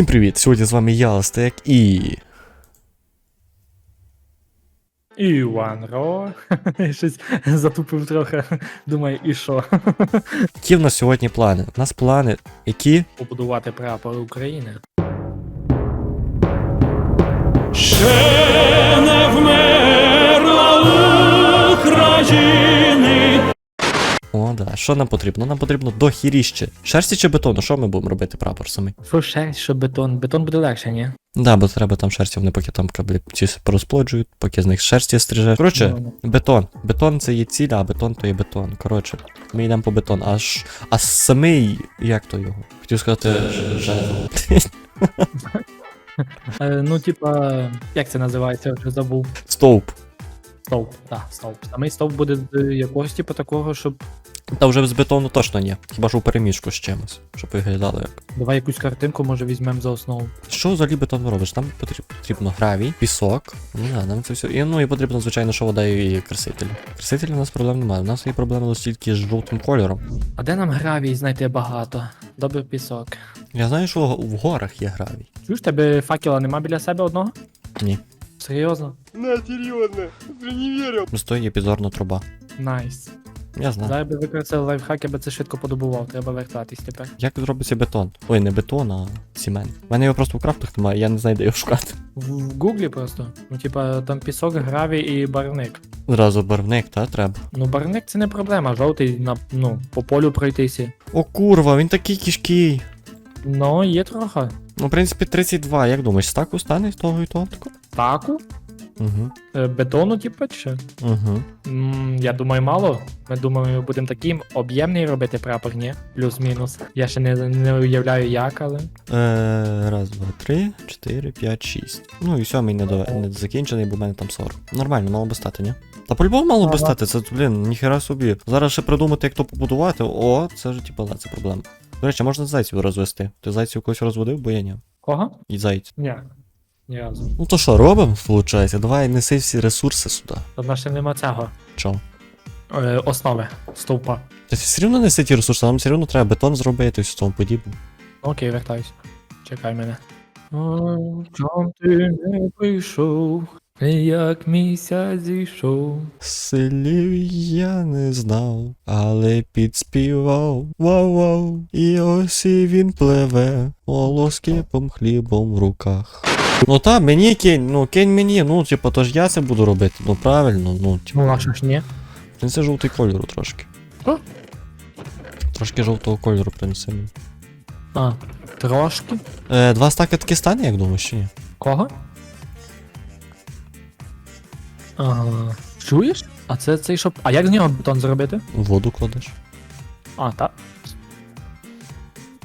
Всім привіт! Сьогодні з вами я, Остек і. Іван Ро. Щось затупив трохи. Думаю, і що? Які в нас сьогодні плани? У нас плани, які. Побудувати прапор України. Ще Що нам потрібно? Нам потрібно дохіріще. Шерсті чи бетону? Що ми будемо робити прапор самий? Що шерсть, що бетон? Бетон буде легше, ні? Да, бо треба там шерсті, вони поки там каблі ці порозплоджують, поки з них шерсті стриже. Коротше, Ну, бетон. Бетон це є ціль, а бетон то є бетон. Коротше, ми йдемо по бетон. Аж. А самий. Як то його? Хотів сказати. жезл. Е, ну, типа, як це називається, я вже забув. Стовп. Стовп, так, стовп. Самий стовп буде з якогось, типу, такого, щоб. Та вже з бетону точно ні. Хіба що у переміжку з чимось, щоб виглядало як. Давай якусь картинку, може, візьмемо за основу. Що взагалі бетон робиш? Там потрібно гравій, пісок. Ну да, нам це все. І, ну і потрібно, звичайно, що вода і красителі. Красителі у нас проблем немає. У нас є проблеми лише тільки з жовтим кольором. А де нам гравій знайти багато? Добре пісок. Я знаю, що в горах є гравій. Чуєш, тебе факела нема біля себе одного? Ні. Серйозно? Не, серйозно. Ти не Просто є підзорна труба. Найс. Я знаю. Зараз би використали лайфхак, я би це швидко подобував, треба вертатись тепер. Як зробиться бетон? Ой, не бетон, а цемент. У мене його просто в крафтах немає, я не знаю, де його шукати. В, в гуглі просто. Ну, типа, там пісок, гравій і барвник. Зразу барвник, та треба. Ну, барвник це не проблема, жовтий на ну, по полю пройтися. О, курва, він такий кішкий. Ну, є трохи. Ну, в принципі, 32. Як думаєш, стаку стане з того і того тако? Таку? Угу. Бетону, типа, чи? Угу. М, я думаю, мало. Ми думаємо, будемо таким об'ємний робити прапор, ні? Плюс-мінус. Я ще не, не уявляю як, але. Е, раз, два, три, чотири, п'ять, шість. Ну і сьомий не, до... не закінчений, бо в мене там 40. Нормально, мало би стати, ні? Та по-любому мало би Ага. стати, це, блін, ніхера собі. Зараз ще придумати, як то побудувати. О, це ж типа, да, це проблема. До речі, можна зайців розвести. Ти зайців когось розводив, бо я ні. Кого? І зайць. Ні. Ні разу. Ну то що, робимо, виходить? Давай неси всі ресурси сюди. Одна ще нема цього. Чо? Е, основи стовпа. Та все рівно неси ті ресурси, нам все рівно треба бетон зробити, все тому подібне. Окей, вертаюсь. Чекай мене. О, чом ти не прийшов, як місяць зійшов. Селів я не знав, але підспівав. Вау-вау. І ось і він пливе, волоскипом хлібом в руках. Ну та, мені кинь, ну кинь мені, ну типа, то ж я це буду робити. Ну правильно, ну типа. Ну, наша ж ні. Принеси жовтий кольору трошки. Що? Трошки жовтого кольору принеси мені. А, трошки. Е, два стаки таки стане, як думаєш, чи ні? Кого? Ага. Чуєш? А це цей щоб. А як з нього бетон зробити? Воду кладеш. А, так.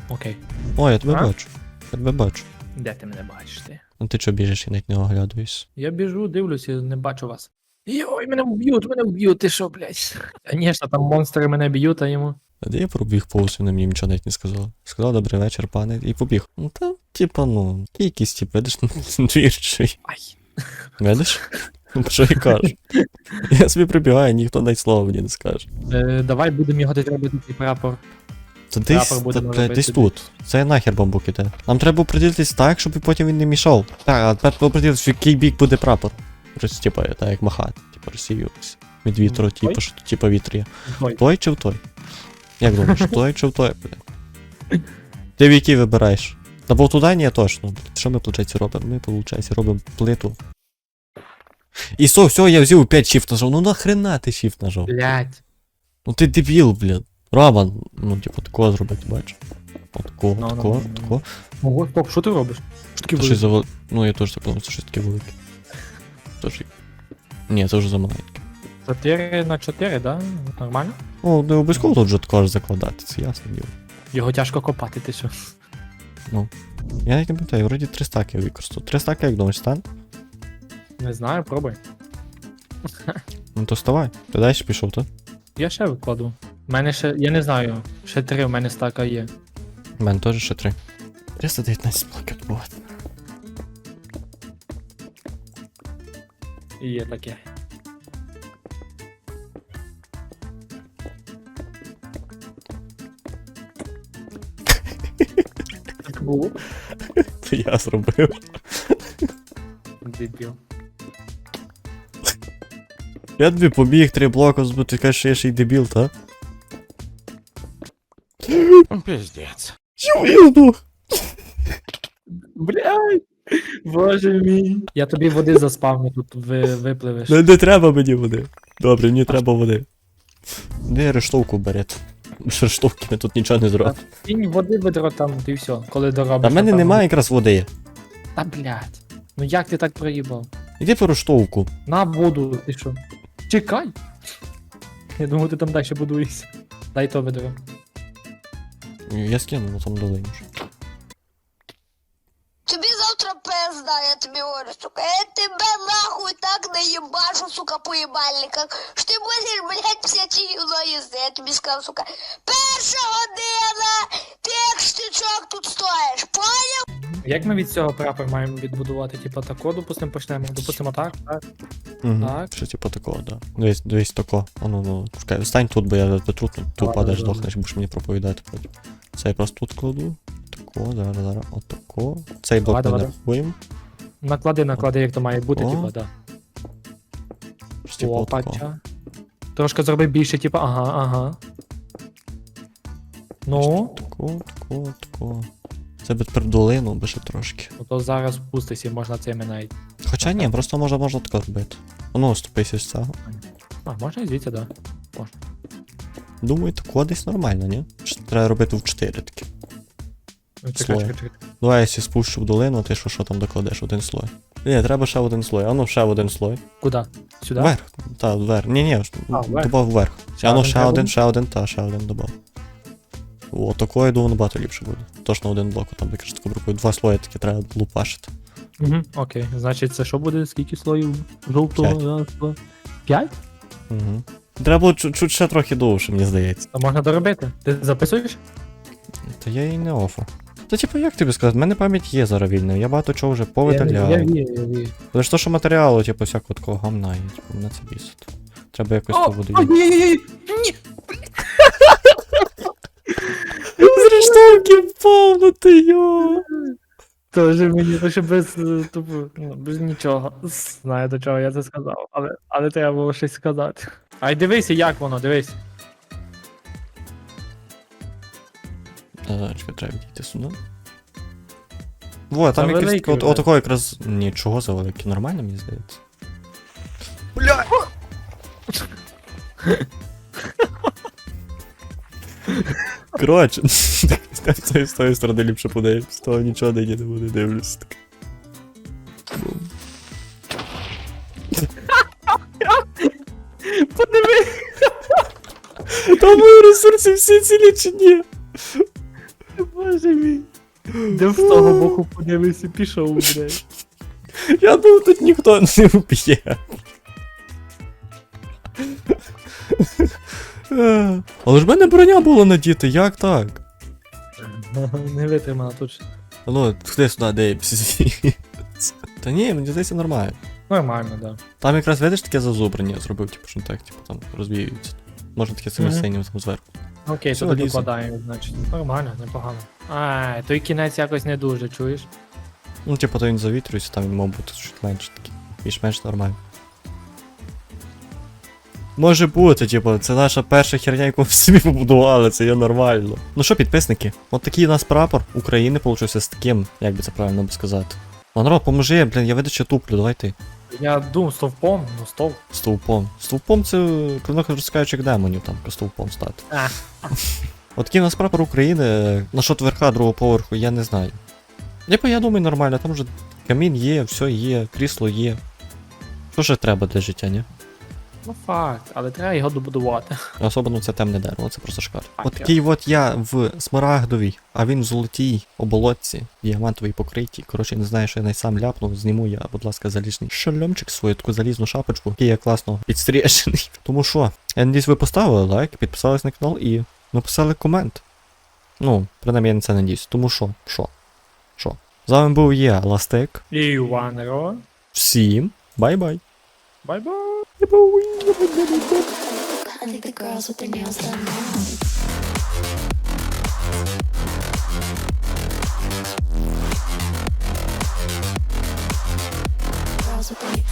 Окей. О, я тебе А? бачу. Я тебе бачу. Де ти мене бачиш ти? Ну ти чого біжиш і навіть не оглядуєшся? Я біжу, дивлюся, не бачу вас. Йой, мене вб'ють, мене вб'ють, ти що, блядь? Звісно, там монстри мене б'ють, а йому. А де я пробіг повз, вони мені нічого навіть не сказали. Сказав добрий вечір, пане, і побіг. Ну та, типа, ну, який якийсь тип, видиш, двірчий. Ай. Видиш? Ну, Що я кажу? Я собі прибігаю, ніхто навіть слова мені не скаже. Е, давай будемо його десь робити цей прапор. Та десь, та, блядь, десь тут. Це нахер бамбук іде. Нам треба оприділитись так, щоб потім він не мішав. Так, а тепер оприділитись, в який бік буде прапор. Просто, типа, так як махати, типа розсіюватися. Від вітру, Той? типу, що типа вітр є. Той чи в той? Як думаєш, той чи в той? бля? Ти в який вибираєш? Та бо туди ні, точно. Що ми, виходить, робимо? Ми, виходить, робимо плиту. І все, все, я взяв 5 shift нажав. Ну нахрена ти shift нажав? блядь. Ну ти дебіл, блін. Роман, ну типу такого зробити, Ну, ну, такого, ну, ну. такого. Ого, стоп, що ти робиш? Що таке за Ну я теж так думав, це щось таке велике. Тож... Ні, це вже за маленьке. 4 на 4, да? Нормально? Ну, не обов'язково тут вже також закладати, це ясно діло. Його тяжко копати, ти що? Я навіть не пам'ятаю, вроді 3 стаки використав. 3 стаки, як думаєш, стан? Не знаю, пробуй. Ну то вставай. Ти далі пішов, так? Я ще викладу. У мене ще, я не знаю, ще три в мене стака є. У мене теж ще 3. 319 блоків бувати. І є таке. Так було. Це я зробив. Дебіл. Я тобі побіг три блоки збити, кажеш, що я ще й дебіл, та? Пиздец. Я здох. Блядь! Боже мій. Я тобі води заспавню, тут ви, випливеш. Не, не треба мені води. Добре, мені треба води. Де рештовку берете? Рештовки ми тут нічого не зробимо. Кінь води ведро там, і все, коли доробиш. Та в мене напевно. немає якраз води. Та блядь. Ну як ти так проїбав? Іди по рештовку. На воду, ти що? Чекай! Я думаю, ти там далі будуєшся. Дай то ведро. Я скину там долиню. Тобі завтра пизда, я тобі говорю, сука. Я тебе нахуй так наїбашу, сука, по їбальниках. Що ти будеш, блядь, псятину їсти, я тобі сказав, сука. Перша година, ти як штичок тут стоїш, поняв? Як ми від цього прапор маємо відбудувати? Типа тако, допустимо, почнемо. Допустимо так, так. Угу. Так. Що типу такого, да. Дивись, дивись тако. А ну, ну, чекай, стань тут, бо я тут, тут, тут Давай, падаєш, дохнеш, будеш мені проповідати потім. Це я просто тут кладу. Тако, зараз, зараз, отако. Цей блок не давай. рахуємо. Наклади, наклади, як то має бути, О. типа, да. Ж, Типу, отако. Опача. Трошки зроби більше, типа, ага, ага. Ну, Тако, тако, тако. Це би тепер долину, би ще трошки. ну то зараз впустися, можна цими навіть. Хоча ні, просто можна, можна тако робити. Ну, ступися з цього. А, можна і звідси, да. Думаю, тако десь нормально, ні? Чи треба робити в 4 таки. Ну, Чекай, Слой. чекай, чекай. Давай я сі спущу в долину, ти що, що там докладеш? Один слой. Ні, треба ще один слой. А ну ще один слой. Куда? Сюди? Вверх. Та, вверх. Ні, ні, А, вверх. добав вверх. Ще А ну один ще треба? один, ще один, та, ще один добав. О, такое, думаю, набагато ліпше буде. Точно один блок, там якраз таку бракує. Два слої таки треба лупашити. Угу, окей. Значить, це що буде? Скільки слоїв жовтого? П'ять. Раз, два. П'ять? Угу. Треба було чуть, чуть ще трохи довше, мені здається. А можна доробити? Ти записуєш? Та я їй не офу. Та типу, як тобі сказати, в мене пам'ять є зараз вільна, я багато чого вже Я, я я вірю. Але ж то, що матеріалу, типу, всякого такого гамна є, типу, мене це бісить. Треба якось то буде. ні, ні, ні, ні. З рештовки ну ти йо. Тоже мені лише без е, тупо, ну, без нічого. Знаю до чого я це сказав, але, але треба було щось сказати. Ай дивися, як воно, дивись. А, чекай, треба відійти сюди. Во, там Та якийсь великий от, вже. отако якраз. Нічого за великий, нормально, мені здається. Бля! Коротше, з тої сторони ліпше подивимось, з того нічого не не буде. Бум. Подиви! Там мої ресурси всі цілі чи ні? Боже мій. Де з того боку подивися, пішов, блядь. Я думав, тут ніхто не вб'є. Але ж в мене броня була надіта, як так? Не витримала ще. Ну, ходи сюди, де Та ні, мені здається нормально. Нормально, да. Там якраз видиш таке зазубрення зробив, типу, що не так, типу, там розвіюється. Можна таке цим синім там зверху. Окей, Все, то лізе. докладаємо, значить. Нормально, непогано. Ай, той кінець якось не дуже, чуєш? Ну, типу, то він завітрюється, там він мав бути чуть менше такий. Більш-менш нормально. Може бути, типу, це наша перша херня, яку ми собі побудували, це є нормально. Ну що, підписники, от такий у нас прапор України получився з таким, як би це правильно би сказати. Монро, поможи, блін, я виду, що туплю, давай ти. Я думав, стовпом, ну стовп. Стовпом. Стовпом це клинок розкаючих демонів там, по стовпом стати. От такий у нас прапор України, на що верха другого поверху, я не знаю. Типу, я думаю, нормально, там вже камін є, все є, крісло є. Що ще треба для життя, ні? Ну факт, але треба його добудувати. Особливо це темне дерево, це просто шкар. Так, От такий от я в смарагдовій, а він в золотій оболотці, діамантовій покритій. Коротше, не знаю, що я навіть сам ляпнув, зніму я, будь ласка, залізний шальомчик свою, таку залізну шапочку, який я класно підстрижений. Тому що, я надіюсь, ви поставили лайк, підписались на канал і написали комент. Ну, принаймні я на це надіюсь. Тому що, що? Що? З вами був я, Ластик. І Ванеро. Всім бай-бай. Bye bye. I think the girls with their nails done now. Girls with their